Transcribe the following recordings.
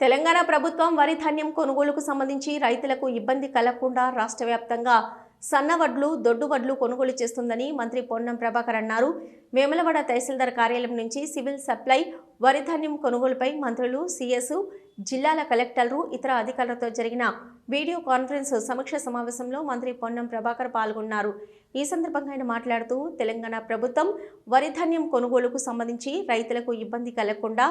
తెలంగాణ ప్రభుత్వం వరి ధాన్యం కొనుగోలుకు సంబంధించి రైతులకు ఇబ్బంది కలగకుండా రాష్ట్ర వ్యాప్తంగా సన్నవడ్లు దొడ్డు వడ్లు కొనుగోలు చేస్తుందని మంత్రి పొన్నం ప్రభాకర్ అన్నారు. వేములవాడ తహసీల్దార్ కార్యాలయం నుంచి సివిల్ సప్లై వరి ధాన్యం కొనుగోలుపై మంత్రులు సిఎస్ జిల్లాల కలెక్టర్లు ఇతర అధికారులతో జరిగిన వీడియో కాన్ఫరెన్స్ సమీక్ష సమావేశంలో మంత్రి పొన్నం ప్రభాకర్ పాల్గొన్నారు. ఈ సందర్భంగా ఆయన మాట్లాడుతూ తెలంగాణ ప్రభుత్వం వరిధాన్యం కొనుగోలుకు సంబంధించి రైతులకు ఇబ్బంది కలగకుండా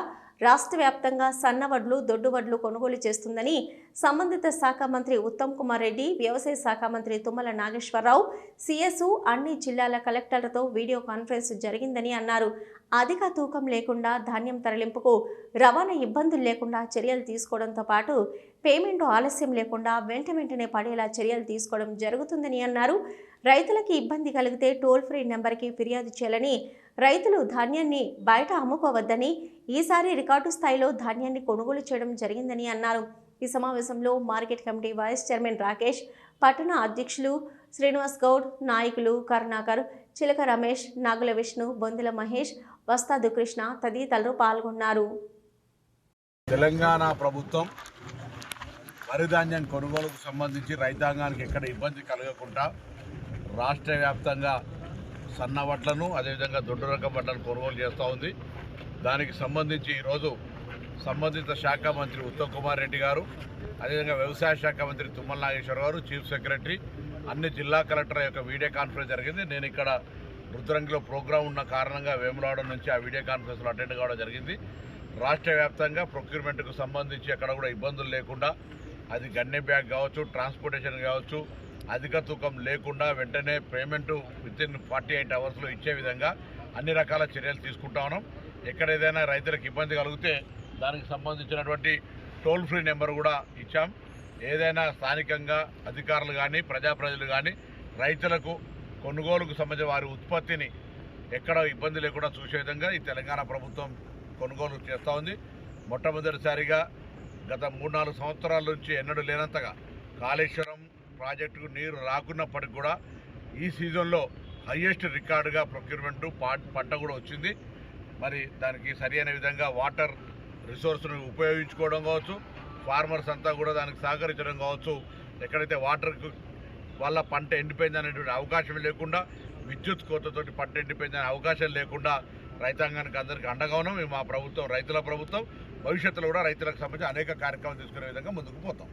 రాష్ట్ర వ్యాప్తంగా సన్నవడ్లు దొడ్డు వడ్లు కొనుగోలు చేస్తుందని సంబంధిత శాఖ మంత్రి ఉత్తమ్ కుమార్ రెడ్డి వ్యవసాయ శాఖ మంత్రి తుమ్మల నాగేశ్వరరావు సిఎస్ అన్ని జిల్లాల కలెక్టర్లతో వీడియో కాన్ఫరెన్స్ జరిగిందని అన్నారు. అధిక తూకం లేకుండా ధాన్యం తరలింపుకు రవాణా ఇబ్బందులు లేకుండా చర్యలు తీసుకోవడంతో పాటు పేమెంట్ ఆలస్యం లేకుండా వెంట వెంటనే పడేలా చర్యలు తీసుకోవడం జరుగుతుందని అన్నారు. రైతులకి ఇబ్బంది కలిగితే టోల్ ఫ్రీ నెంబర్కి ఫిర్యాదు చేయాలని రైతులు ధాన్యాన్ని బయట అమ్ముకోవద్దని ఈసారి రికార్డు స్థాయిలో ధాన్యాన్ని కొనుగోలు చేయడం జరిగిందని అన్నారు. ఈ సమావేశంలో market committee vice chairman Rakesh పట్టణ అధ్యక్షులు శ్రీనివాస్ గౌడ్ నాయకులు కరుణాకర్ చిలక రమేష్ నాగుల విష్ణు బొందుల మహేష్ వస్తాదు కృష్ణ తదితరులు పాల్గొన్నారు. తెలంగాణ ప్రభుత్వం వరిధాన్యం కొనుగోలుకు సంబంధించి రైతాంగానికి ఎక్కడ ఇబ్బంది కలగకుండా రాష్ట్ర వ్యాప్తంగా సన్న వడ్లను అదేవిధంగా దొడ్డు రకం వడ్లను కొనుగోలు చేస్తూ ఉంది. దానికి సంబంధించి ఈరోజు సంబంధిత శాఖ మంత్రి ఉత్తమ్ కుమార్ రెడ్డి గారు అదేవిధంగా వ్యవసాయ శాఖ మంత్రి తుమ్మల నాగేశ్వర గారు చీఫ్ సెక్రటరీ అన్ని జిల్లా కలెక్టర్ యొక్క వీడియో కాన్ఫరెన్స్ జరిగింది. నేను ఇక్కడ రుద్రంగిలో ప్రోగ్రాం ఉన్న కారణంగా వేములవాడ నుంచి ఆ వీడియో కాన్ఫరెన్స్లో అటెండ్ కావడం జరిగింది. రాష్ట్ర వ్యాప్తంగా ప్రొక్యూర్మెంట్కు సంబంధించి అక్కడ కూడా ఇబ్బందులు లేకుండా అది గన్నె బ్యాగ్ కావచ్చు ట్రాన్స్పోర్టేషన్ కావచ్చు అధిక తూకం లేకుండా వెంటనే payment with in forty eight అవర్స్లో ఇచ్చే విధంగా అన్ని రకాల చర్యలు తీసుకుంటా ఉన్నాం. ఎక్కడ ఏదైనా రైతులకు ఇబ్బంది కలిగితే దానికి సంబంధించినటువంటి టోల్ ఫ్రీ నెంబర్ కూడా ఇచ్చాం. ఏదైనా స్థానికంగా అధికారులు కానీ ప్రజాప్రజలు కానీ రైతులకు కొనుగోలుకు సంబంధించిన వారి ఉత్పత్తిని ఎక్కడ ఇబ్బంది లేకుండా చూసే విధంగా ఈ తెలంగాణ ప్రభుత్వం కొనుగోలు చేస్తూ ఉంది. మొట్టమొదటిసారిగా గత మూడు నాలుగు సంవత్సరాల నుంచి ఎన్నడూ లేనంతగా కాళేశ్వరం ప్రాజెక్టుకు నీరు రాకున్నప్పటికి కూడా ఈ సీజన్లో హయ్యెస్ట్ రికార్డుగా ప్రొక్యూర్మెంటు పంట కూడా వచ్చింది. మరి దానికి సరి అయిన విధంగా వాటర్ రిసోర్స్ను ఉపయోగించుకోవడం కావచ్చు ఫార్మర్స్ అంతా కూడా దానికి సహకరించడం కావచ్చు ఎక్కడైతే వాటర్కు వల్ల పంట ఎండిపోయింది అనేటువంటి అవకాశం లేకుండా విద్యుత్ కోతతోటి పంట ఎండిపోయిందనే అవకాశం లేకుండా రైతాంగానికి అందరికీ అండగా ఉన్నాం. మేము మా ప్రభుత్వం రైతుల ప్రభుత్వం భవిష్యత్తులో కూడా రైతులకు సంబంధించి అనేక కార్యక్రమాలు తీసుకునే విధంగా ముందుకు పోతాం.